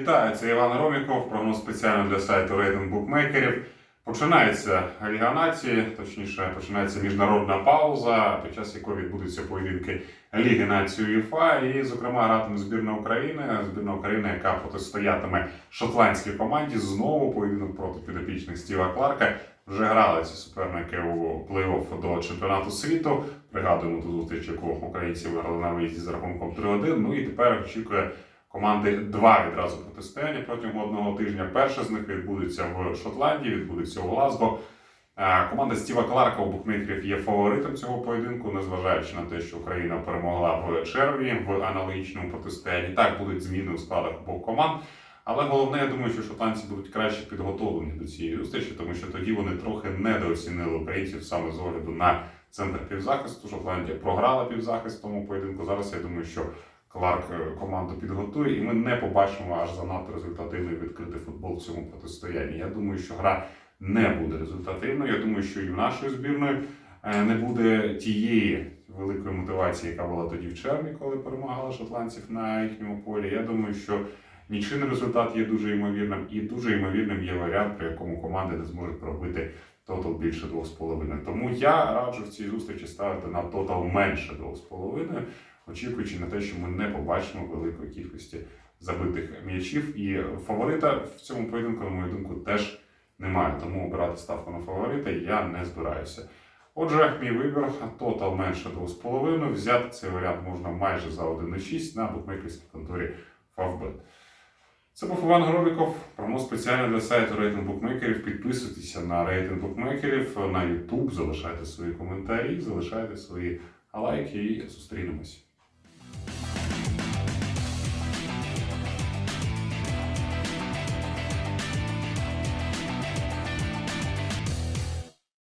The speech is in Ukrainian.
Вітаю, це Іван Роміков, прогноз спеціально для сайту рейтинг букмекерів. Починається Ліга нації, точніше, починається міжнародна пауза, під час якої відбудуться поєдинки Ліги нації УЄФА. І, зокрема, гратиме збірна України, збірна України, яка протистоятиме шотландській команді. Знову поєдинок проти підопічних Стіва Кларка. Вже грали ці суперники у плей-офф до чемпіонату світу. Пригадуємо ту зустріч, яку українці виграли на виїзді з рахунком 3-1. Ну і тепер очікує команди два відразу протистояння протягом одного тижня. Перше з них відбудеться в Шотландії, відбудеться у Глазго. Е, Команда Стіва Кларка у букмекерів є фаворитом цього поєдинку, незважаючи на те, що Україна перемогла в червні в аналогічному протистоянні. Так будуть зміни у складах обох команд. Але головне, я думаю, що шотландці будуть краще підготовлені до цієї зустрічі, тому що тоді вони трохи недооцінили українців саме з огляду на центр півзахисту. Шотландія програла півзахист тому поєдинку. Зараз я думаю, що Кларк е, команду підготує, і ми не побачимо аж занадто результативний відкритий футбол в цьому протистоянні. Я думаю, що гра не буде результативною. Я думаю, що і в нашої збірної е, не буде тієї великої мотивації, яка була тоді в червні, коли перемагали шотландців на їхньому полі. Я думаю, що нічийний результат є дуже ймовірним, і дуже ймовірним є варіант, при якому команди не зможуть пробити тотал більше 2,5. Тому я раджу в цій зустрічі ставити на тотал менше 2,5 очікуючи на те, що ми не побачимо великої кількості забитих м'ячів. І фаворита в цьому поєдинку, на мою думку, теж немає. Тому обирати ставку на фаворита я не збираюся. Отже, мій вибір тотал менше 2,5. Взяти цей варіант можна майже за 1,6 на букмекерській конторі Favbet. Це був Іван Горобіков, прогноз спеціально для сайту рейтинг букмекерів. Підписуйтеся на рейтинг букмекерів на YouTube, залишайте свої коментарі, залишайте свої лайки і зустрінемось.